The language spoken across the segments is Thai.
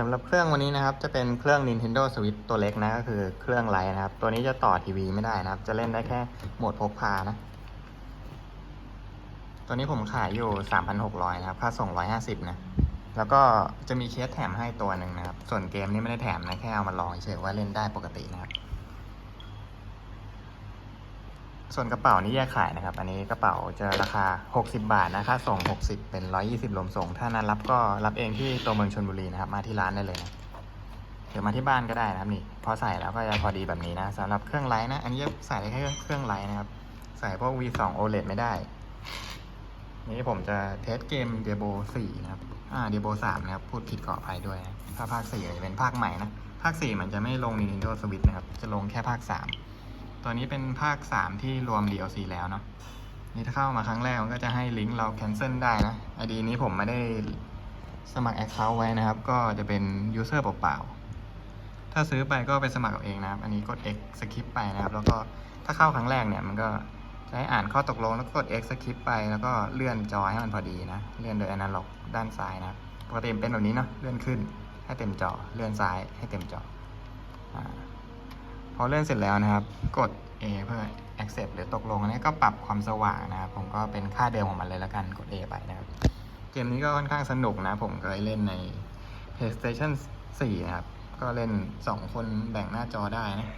สำหรับเครื่องวันนี้นะครับจะเป็นเครื่อง Nintendo Switch ตัวเล็กนะก็คือเครื่องไลท์นะครับ ตัวนี้จะต่อทีวีไม่ได้นะครับ จะเล่นได้แค่โหมดพกพานะ ตัวนี้ผมขายอยู่ 3,600นะครับ ค่าส่ง 150 นะ แล้วก็จะมีเคสแถมให้ตัวหนึ่งนะครับ ส่วนเกมนี้ไม่ได้แถมนะ แค่เอามาลองเฉยๆว่าเล่นได้ปกตินะครับ ส่วนกระเป๋านี้แยกขายนะครับ อันนี้กระเป๋าจะราคา 60 บาทนะค่าส่ง 60 เป็น 120รวมส่ง ถ้านั้นรับก็รับเองที่ตัวเมืองชนบุรีนะครับ มาที่ร้านได้เลยนะเดี๋ยวมาที่บ้านก็ได้นะครับนี่ พอใส่แล้วก็จะพอดีแบบนี้นะสำหรับเครื่องไลท์นะ อันนี้จะใส่ได้แค่เครื่องไลท์นะครับ ใส่พวก V2 OLED ไม่ได้ นี่ผมจะเทสเกม Diablo 4 นะครับ อ่า Diablo 3 นะครับ พูดผิดขออภัยด้วยนะถ้าภาค4จะเป็นภาคใหม่นะ ภาค 4 มันจะไม่ลง Nintendo Switch นะครับ จะลงแค่ภาค 3 ตัวนี้เป็นภาค 3 ที่รวม DLC แล้วเนาะนี่ถ้าเข้ามาครั้งแรกมันก็จะให้ลิงก์เรา cancel ได้นะ ID นี้ผมไม่ได้สมัคร Account ไว้นะครับ ก็จะเป็น user เปล่าๆ ถ้าซื้อไปก็ไปสมัครเอาเองนะครับ อันนี้กด X skip ไปนะครับ แล้วก็ถ้าเข้าครั้งแรกเนี่ยมันก็จะให้อ่านข้อตกลงแล้วกด X skip ไป แล้วก็เลื่อนจอให้มันพอดีนะ เลื่อนโดย analog ด้านซ้ายนะปกติมันเป็นแบบนี้เนาะ เลื่อนขึ้นให้เต็มจอ เลื่อนซ้ายให้เต็มจออพอเลื่อนเสร็จแล้วนะครับ กด A เพื่อ accept หรือตกลง อันนี้ก็ปรับความสว่างนะครับ ผมก็เป็นค่าเดิมของมันเลยแล้วกัน กด A ไปนะครับ เกมนี้ก็ค่อนข้างสนุกนะ ผมเคยเล่นใน PlayStation 4 นะครับ ก็เล่น 2 คนแบ่งหน้าจอได้นะ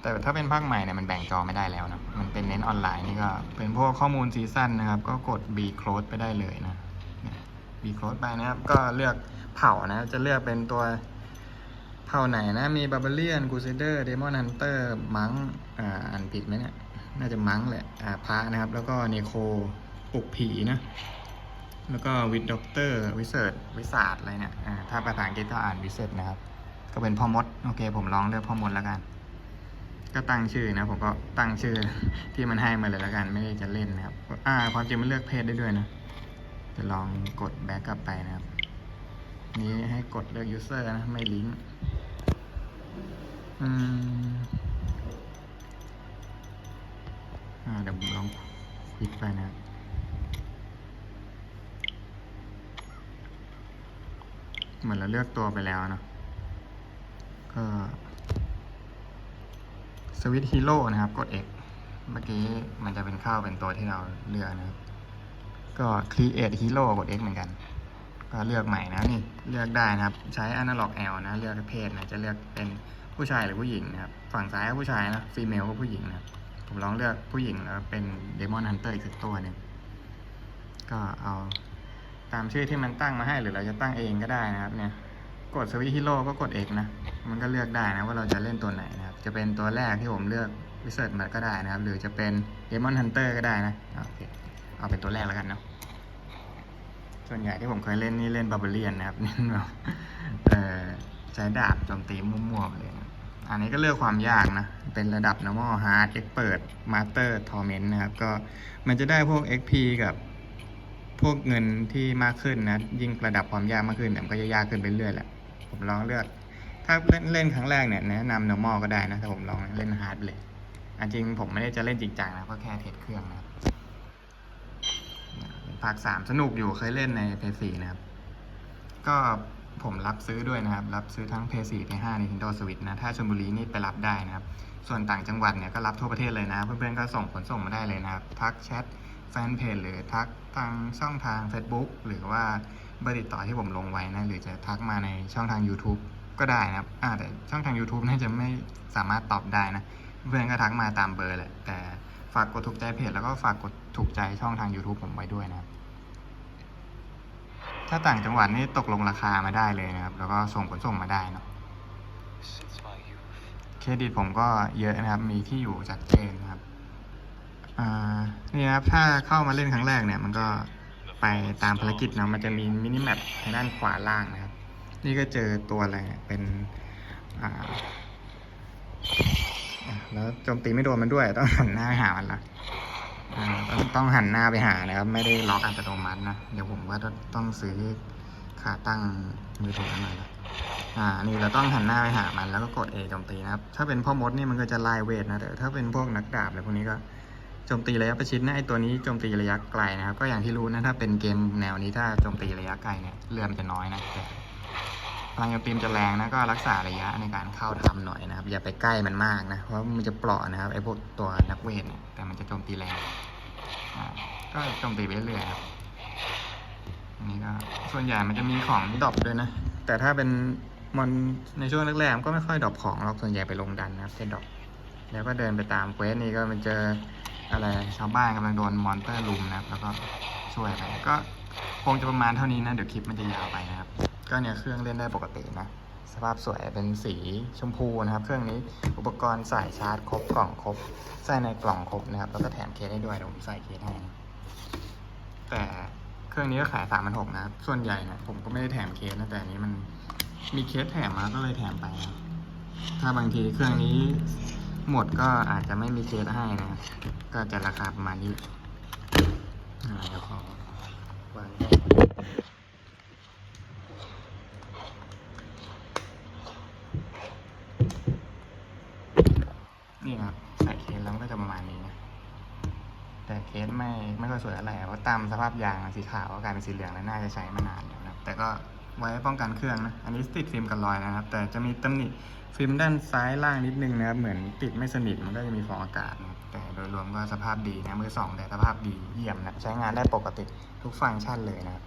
แต่ถ้าเป็นภาคใหม่เนี่ยมันแบ่งจอไม่ได้แล้วนะ มันเป็นเน้นออนไลน์นี่ก็เป็นพวกข้อมูลซีซั่นนะครับ ก็กด B close ไปได้เลยนะ B close ไปนะครับ ก็เลือกเผ่านะ จะเลือกเป็นตัว เผ่าไหนนะ มีบา r าเ r ียนกูเซเดอร์เดมอนฮันเตอร์มังอ่าอ่านผิดไหมเนี่ย น่าจะมังแหละอ่าพระนะครับ แล้วก็เนโคปลุกผีนะ แล้วก็วิดด็อกเตอร์วิเศษวิสาดอะไรเนี่ยอ่าถ้าภาษาอังกฤษก็อ่านวิเศษนะครับ ก็เป็นพ่อมด โอเคผมลองเลือกพ่อมดแล้วกัน ก็ตั้งชื่อนะ ผมก็ตั้งชื่อที่มันให้มาเลยแล้วกัน ไม่ได้จะเล่นนะครับ อ่าความจริงมันเลือกเพศได้ด้วยนะจะลองกดแบ็กกลับไปนะครับ นี้ให้กดเลือก user นะ ไม่ลิงก์ อืมอ่าเดี๋ยวผมลองคลิกไปนะเหมือนเราเลือกตัวไปแล้วนะก็สวิตฮีโร่นะครับ กด X เมื่อกี้มันจะเป็นข้าวเป็นตัวที่เราเลือกนะครับ ก็ create hero กด X เหมือนกัน ก็เลือกใหม่นะนี่ เลือกได้นะครับ ใช้ analog L นะ เลือกเพศนะ จะเลือกเป็น ผู้ชายหรือผู้หญิงนะครับ ฝั่งซ้ายก็ผู้ชายนะ female ก็ผู้หญิงนะครับ ผมลองเลือกผู้หญิงแล้วเป็น demon hunter อีกสักตัวหนึ่งก็เอาตามชื่อที่มันตั้งมาให้หรือเราจะตั้งเองก็ได้นะครับ เนี่ย กดสวิตฮีโร่ก็กด X นะ มันก็เลือกได้นะว่าเราจะเล่นตัวไหนนะครับ จะเป็นตัวแรกที่ผมเลือกวิเศษมาก็ได้นะครับ หรือจะเป็น demon hunter ก็ได้นะโอเคเอาเป็นตัวแรกแล้วกันเนาะส่วนใหญ่ที่ผมเคยเล่นนี่เล่นบา r าเ r ียนนะครับเน้นแบบเอ่อใช้ดาบโจมตีมั่วๆไปเลยนะ อันนี้ก็เลือกความยากนะ เป็นระดับ normal hard expert master torment นะครับ ก็มันจะได้พวก XP กับพวกเงินที่มากขึ้นนะ ยิ่งระดับความยากมากขึ้นเนี่ยมันก็จะยากขึ้นไปเรื่อยแหละ ผมลองเลือก ถ้าเล่นเล่นครั้งแรกเนี่ยแนะนำ normal ก็ได้นะถ้าผมลองเล่น hard เลยอันจริงผมไม่ได้จะเล่นจริงจังนะ ก็แค่เทสเครื่องนะครับภาคสามสนุกอยู่เคยเล่นในเพย์สี่นะครับ ก็ ผมรับซื้อด้วยนะครับ รับซื้อทั้งเพย์สี่เพย์ห้า Nintendo Switch นะ ถ้าชลบุรีนี่ไปรับได้นะครับ ส่วนต่างจังหวัดเนี่ยก็รับทั่วประเทศเลยนะ เพื่อนๆก็ส่งขนส่งมาได้เลยนะครับ ทักแชทแฟนเพจหรือทักทางช่องทาง Facebook หรือว่าเบอร์ติดต่อที่ผมลงไว้นะ หรือจะทักมาในช่องทาง YouTube ก็ได้นะครับอ่าแต่ช่องทาง YouTube น่าจะไม่สามารถตอบได้นะ เพื่อนก็ทักมาตามเบอร์แหละ แต่ฝากกดถูกใจเพจแล้วก็ฝากกดถูกใจช่องทาง YouTube ผมไว้ด้วยนะครับ ถ้าต่างจังหวัดนี่ตกลงราคามาได้เลยนะครับ แล้วก็ส่งขนส่งมาได้เนาะเครดิตผมก็เยอะนะครับ มีที่อยู่ชัดเจนนะครับนี่นะครับ ถ้าเข้ามาเล่นครั้งแรกเนี่ย มันก็ไปตามภารกิจเนาะมันจะมีมินิแมปทางด้านขวาล่างนะครับ นี่ก็เจอตัวอะไรเป็นแล้วโจมตีไม่โดนมันด้วย ต้องหันหน้าหามันละ ต้องต้องหันหน้าไปหานะครับ ไม่ได้ล็อกอัตโนมัตินะ เดี๋ยวผมว่าต้องซื้อขาตั้งมือถือหน่อยละอ่า นี่เราต้องหันหน้าไปหามันแล้วก็กด A โจมตีนะครับ ถ้าเป็นพ่อมดนี่มันก็จะไล่เวทนะ แต่ถ้าเป็นพวกนักดาบอะไรพวกนี้ก็โจมตีระยะประชิดนะไอตัวนี้โจมตีระยะไกลนะครับ ก็อย่างที่รู้นะถ้าเป็นเกมแนวนี้ถ้าโจมตีระยะไกลเนี่ยเลือดมันจะน้อยนะแต่ ลังโจมตีมจะแรงนะก็รักษาระยะในการเข้าทำหน่อยนะครับ อย่าไปใกล้มันมากนะ เพราะมันจะเปราะนะครับไอ้พวกตัวนักเวทเนี่ยแต่มันจะโจมตีแรงก็โจมตีไปเรื่อยๆครับอันนี้ก็ส่วนใหญ่มันจะมีของดรอปด้วยนะ แต่ถ้าเป็นมอนในช่วงแรกๆก็ไม่ค่อยดรอปของหรอกส่วนใหญ่ไปลงดันนะครับจะดรอปแล้วก็เดินไปตามเควสนี่ก็มันเจออะไรชาวบ้านกำลังโดนมอนเตอร์ลุมนะครับ แล้วก็ช่วยไปก็คงจะประมาณเท่านี้นะ เดี๋ยวคลิปมันจะยาวไปนะครับ ก็เนี่ยเครื่องเล่นได้ปกตินะ สภาพสวยเป็นสีชมพูนะครับ เครื่องนี้อุปกรณ์สายชาร์จครบกล่องครบใส่ในกล่องครบนะครับ แล้วก็แถมเคสให้ด้วยผมใส่เคสให้แต่เครื่องนี้ก็ขายสามพันหกนะครับ ส่วนใหญ่เนะผมก็ไม่ได้แถมเคสนะแต่นี้มันมีเคสแถมมาก็เลยแถมไปนะถ้าบางทีเครื่องนี้หมดก็อาจจะไม่มีเคสให้นะ ก็จะราคาประมาณนี้อ่าเดี๋ยวขอวาง ให้นี่ครับใส่เคสแล้วมันก็จะประมาณนี้นะแต่เคสไม่ไม่ค่อยสวยอะไรเพราะตามสภาพยางสีขาวก็กลายเป็นสีเหลืองแล้วน่าจะใช้มานานแล้วนะแต่ก็ไว้ป้องกันเครื่องนะอันนี้ติดฟิล์มกันรอยนะครับ แต่จะมีตำหนิฟิล์มด้านซ้ายล่างนิดนึงนะครับเหมือนติดไม่สนิทมันก็จะมีฟองอากาศนะแต่โดยรวมก็สภาพดีนะมือสองแต่สภาพดีเยี่ยมนะใช้งานได้ปกติทุกฟังก์ชันเลยนะครับ